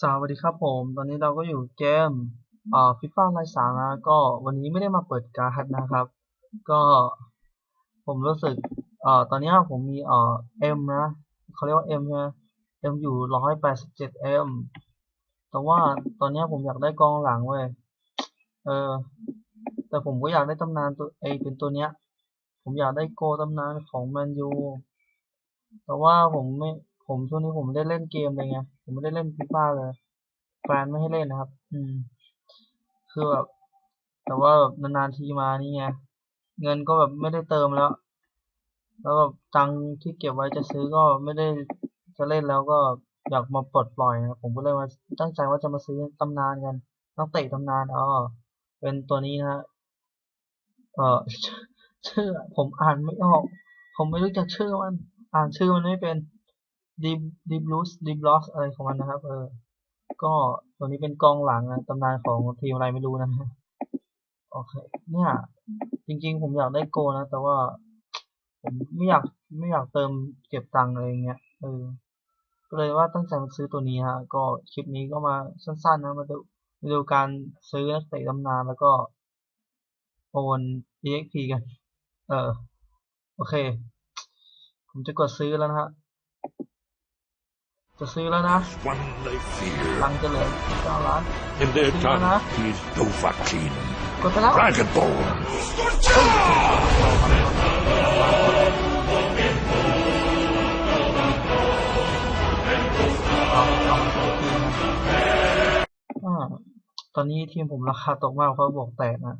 สวัสดีครับผม ตอนนี้เราก็อยู่เกมอ่อฟิฟ่าไลสามนะก็วันนี้ไม่ได้มาเปิดการ์ดนะครับ ก็ผมรู้สึกอ่อตอนนี้ผมมีเอ่อเอ็มนะเขาเรียกว่าเอ็มใช่ไหมเอ็มอยู่ร้อยแปดสิบเจ็ดเอ็มแต่ว่าตอนนี้ผมอยากได้กองหลังเว้ยเออ แต่ผมก็อยากได้ตำนานตัวเอเป็นตัวเนี้ย ผมอยากได้โกตำนานของแมนยูแต่ว่าผมไม่ ผมช่วงนี้ผมไม่ได้เล่นเกมเลยไง ผมไม่ได้เล่นฟีฟ่าเลยแฟนไม่ให้เล่นนะครับ อืม คือแบบ แต่ว่าแบบนานๆทีมานี่ไง เงินก็แบบไม่ได้เติมแล้ว แล้วแบบตังที่เก็บไว้จะซื้อก็ไม่ได้จะเล่นแล้วก็อยากมาปลดปล่อยนะผมก็เลยมาตั้งใจว่าจะมาซื้อตำนานกันนักเตะตำนานอ๋อเป็นตัวนี้นะฮะเออชื่อผมอ่านไม่ออก ผมไม่รู้จักชื่อมัน อ่านชื่อมันไม่เป็น ดีดีบลูสดีบลอสอะไรของมันนะครับ เออ ก็ตัวนี้เป็นกองหลังนะตำนานของทีมอะไรไม่รู้นะฮะโอเคเนี่ย จริง ๆ ผมอยากได้โกนะ แต่ว่าผมไม่อยากไม่อยากเติมเก็บตังค์อะไรเงี้ยเออก็เลยว่าตั้งใจมาซื้อตัวนี้ฮะ ก็คลิปนี้ก็มาสั้น ๆ นะมาดูมาดูการซื้อนักเตะตำนานแล้วก็โอน EXP กัน เออ โอเค ผมจะกดซื้อแล้วนะฮะ จะซื้อแล้วนะ One they fear. ตังค์จะเหลือเก้าล้าน In their See tongue that? is Dovahkiin. กดไปแล้ว Dragonborn. เอาเอามาใช้ทีมอ่าตอนนี้ทีมผมราคาตกมากเพราะบวกแตกนะ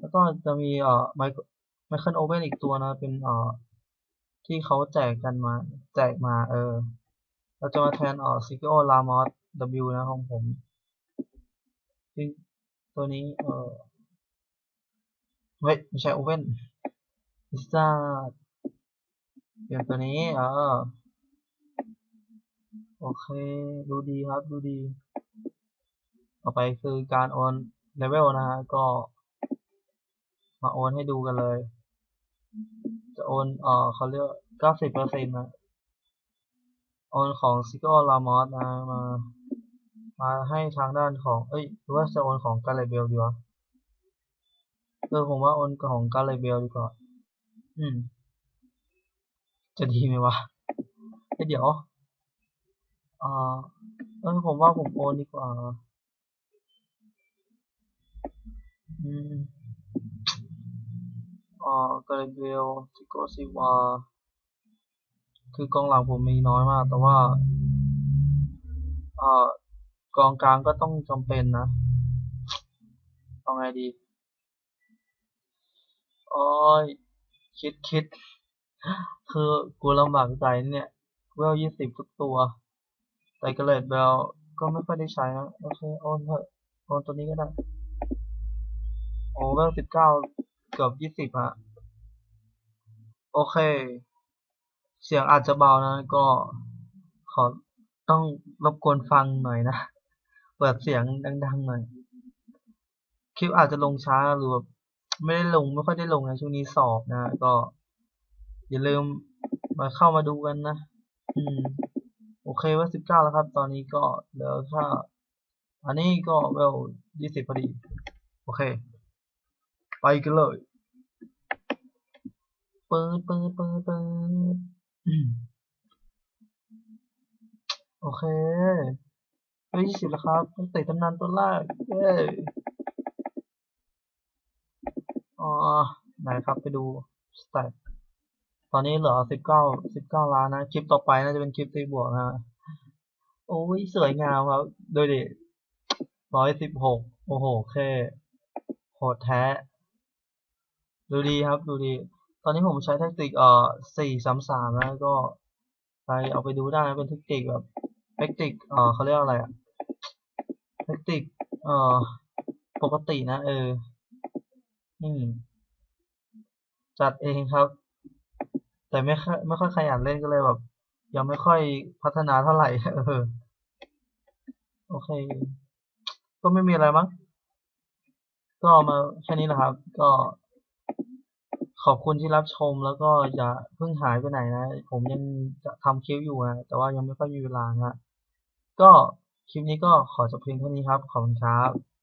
แล้วก็จะมีเอ่อไมไมเคิลโอเว่นอีกตัวนะ เป็นเอ่อที่เขาแจกกันมา แจกมา เออ เราจะมาแทนเอ่อซิกิโอลามอส W นะของผมซึ่งตัวนี้ เออเว้ยไม่ใช่โอเว่นพิซซ่าเปลี่ยนตัวนี้เออโอเค ดูดีครับ ดูดี ต่อไปคือการโอนเลเวลนะฮะ ก็ มาโอนให้ดูกันเลย จะโอนเออเขาเรียกเก้าสิบเปอร์เซ็นต์นะ โอนของซิโก้ลามอสนะมา มาให้ทางด้านของ เอ้ยหรือว่าจะโอนของกาเลเบลดีวะเออผมว่าโอนของกาเลเบลดีกว่าอืม จะดีไหมวะเเดี๋ยวอ่าเออผมว่าผมโอนดีกว่า อืมอ่ากาเลเบลซิโกซิวา คือกองหลังผมมีน้อยมาก แต่ว่าอ่ากองกลางก็ต้องจำเป็นนะเอาไงดีโอ้ยคิดคิดคือกูลำบากใจเนี่ยเวลยี่สิบทุกตัว แต่กระเลดเบลก็ไม่ค่อยได้ใช้นะโอเคโอนเถอะโอนตัวนี้ก็ได้โอ้เวลสิบเก้าเกือบยี่สิบอะโอเค เสียงอาจจะเบานะก็ขอต้องรบกวนฟังหน่อยนะเปิดเสียงดัง ๆ หน่อย คลิปอาจจะลงช้าหรือแบบไม่ได้ลงไม่ค่อยได้ลงนะช่วงนี้สอบนะก็ อย่าลืมมาเข้ามาดูกันนะ อืม โอเคว่าสิบเก้าแล้วครับ ตอนนี้ก็เหลือแค่อันนี้ก็เวลยี่สิบพอดี โอเค ไปกันเลยปิดเปิดเปิดเปิดอืม โอเคเวลยี่สิบแล้วครับตั้งแต่ตำนานตัวแรกเย้อ๋อไหนครับไปดูสแตทตอนนี้เหลือสิบเก้าสิบเก้าล้านนะ คลิปต่อไปน่าจะเป็นคลิปตีบวกนะโอ้ยสวยงามครับโดยดิร้อยสิบหกโอ้โหแค่โหดแท้ ดูดีครับ ดูดี ตอนนี้ผมใช้แท็กติกเอ่อสี่สามสามแล้วก็ไปเอาไปดูได้นะเป็นเทคนิคแบบเทคนิคเอ่อเขาเรียกอะไรอะเทคนิคเอ่อปกตินะ เอออืมจัดเองครับ แต่ไม่ค่อยไม่ค่อยขยันเล่นก็เลยแบบ ยังไม่ค่อยพัฒนาเท่าไหร่เออโอเค ก็ไม่มีอะไรมั้งก็มาแค่นี้นะครับ ก็ ขอบคุณที่รับชมแล้วก็อย่าเพิ่งหายไปไหนนะ ผมยังจะทำคลิปอยู่นะแต่ว่ายังไม่ค่อยมีเวลานะก็คลิปนี้ก็ขอจบเพียงเท่านี้ครับ ขอบคุณครับ